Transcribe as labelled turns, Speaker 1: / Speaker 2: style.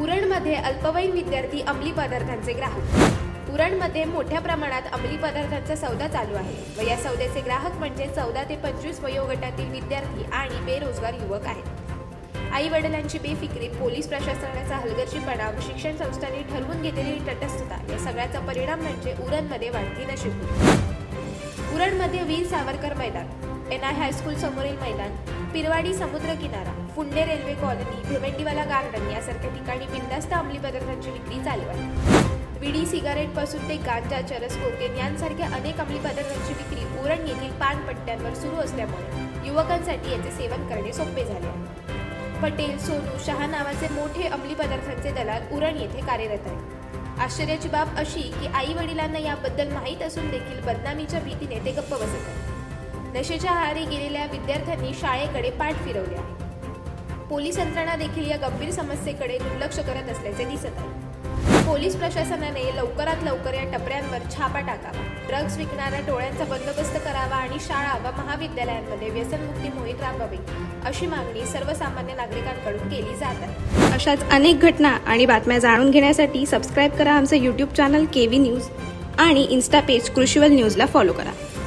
Speaker 1: उरणमध्ये अल्पवयीन विद्यार्थी अंमली पदार्थांचे ग्राहक. उरणमध्ये मोठ्या प्रमाणात अंमली पदार्थांचा सौदा चालू आहे व या सौद्याचे ग्राहक म्हणजे चौदा ते पंचवीस वयोगटातील विद्यार्थी आणि बेरोजगार युवक आहेत. आई वडिलांची बेफिक्री पोलीस प्रशासनाचा हलगर्जीपणा व शिक्षण संस्थांनी ठरवून घेतलेली तटस्थता या सगळ्याचा परिणाम म्हणजे उरणमध्ये वाढती नशीब उरणमध्ये वीर सावरकर मैदान एन आय हायस्कूल समोरील मैदान पिरवाडी समुद्र किनारा फुंडे रेल्वे कॉलनी भिवंडीवाला गार्डन यासारख्या ठिकाणी बिंदास्त अंमली पदार्थांची विक्री चालू आहे. विडी सिगारेटपासून ते गांजा चरस कोकेन यांसारख्या अनेक अंमली पदार्थांची विक्री उरण येथील पानपट्ट्यांवर सुरू असल्यामुळे युवकांसाठी याचे सेवन करणे सोपे झाले आहे. पटेल सोनू शहा नावाचे मोठे अंमली पदार्थांचे दलाल उरण येथे कार्यरत आहेत. आश्चर्याची बाब अशी की आई वडिलांना याबद्दल माहीत असून देखील बदनामीच्या भीतीने ते गप्प बसत आहेत. नशेच्या आहारी गेलेल्या विद्यार्थ्यांनी शाळेकडे पाठ फिरवले आहे. पोलीस यंत्रणा देखील या गंभीर समस्येकडे दुर्लक्ष करत असल्याचे दिसत आहे. पोलीस प्रशासनाने लवकरात लवकर या टपऱ्यांवर छापा टाकावा ड्रग्ज विकणाऱ्या टोळ्यांचा बंदोबस्त करावा आणि शाळा व महाविद्यालयांमध्ये व्यसनमुक्ती मोहीम राबवावी अशी मागणी सर्वसामान्य नागरिकांकडून केली जात आहे.
Speaker 2: अशाच अनेक घटना आणि बातम्या जाणून घेण्यासाठी सबस्क्राईब करा आमचं YouTube channel K V news आणि इन्स्टा पेज कृषीवल न्यूजला फॉलो करा.